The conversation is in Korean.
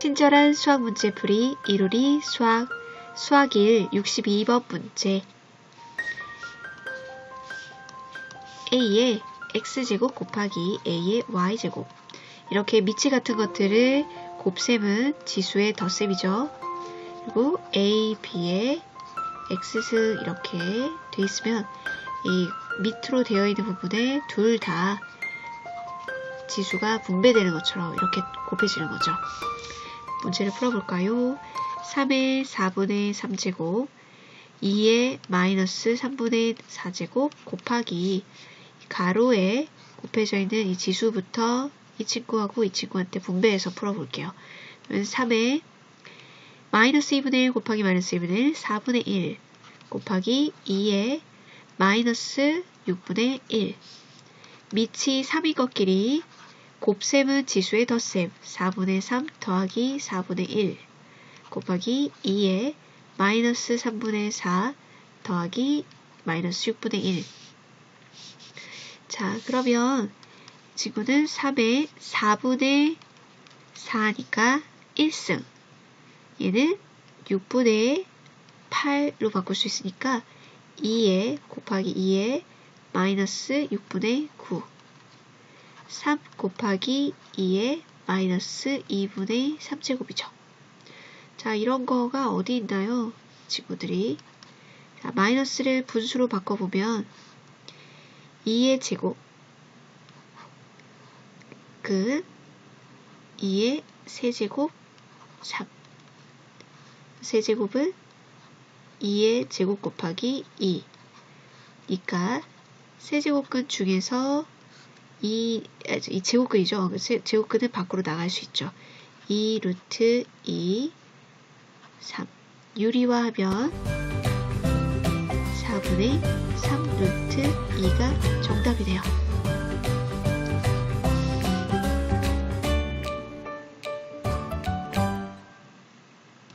친절한 수학 문제풀이 이루리 수학 수학 1 62번 문제 a의 x제곱 곱하기 a의 y제곱 이렇게 미치 같은 것들을 곱셈은 지수의 덧셈이죠. 그리고 a, b의 x승 이렇게 돼 있으면 이 밑으로 되어 있는 부분에 둘 다 지수가 분배되는 것처럼 이렇게 곱해지는 거죠. 문제를 풀어볼까요? 3의 4분의 3제곱 2의 마이너스 3분의 4제곱 곱하기 가로에 곱해져 있는 이 지수부터 이 친구하고 이 친구한테 분배해서 풀어볼게요. 3의 마이너스 2분의 1 곱하기 마이너스 2분의 1 4분의 1 곱하기 2의 마이너스 6분의 1 밑이 3인 것끼리 곱셈은 지수의 덧셈 4분의 3 더하기 4분의 1 곱하기 2의 마이너스 3분의 4 더하기 마이너스 6분의 1 자, 그러면 지구는 3의 4분의 4니까 1승. 얘는 6분의 8로 바꿀 수 있으니까 2에 곱하기 2에 마이너스 6분의 9. 3 곱하기 2에 마이너스 2분의 3제곱이죠. 자, 이런 거가 어디 있나요? 친구들이. 자, 마이너스를 분수로 바꿔보면 2의 제곱 그 2의 세제곱 3 세제곱은 2의 제곱 곱하기 2 니까 세제곱근 중에서 이, 아, 이 제곱근이죠. 그 세- 제곱근은 밖으로 나갈 수 있죠. 2 루트 2 3 유리화하면 4분의 3 루트 2가 정답이네요.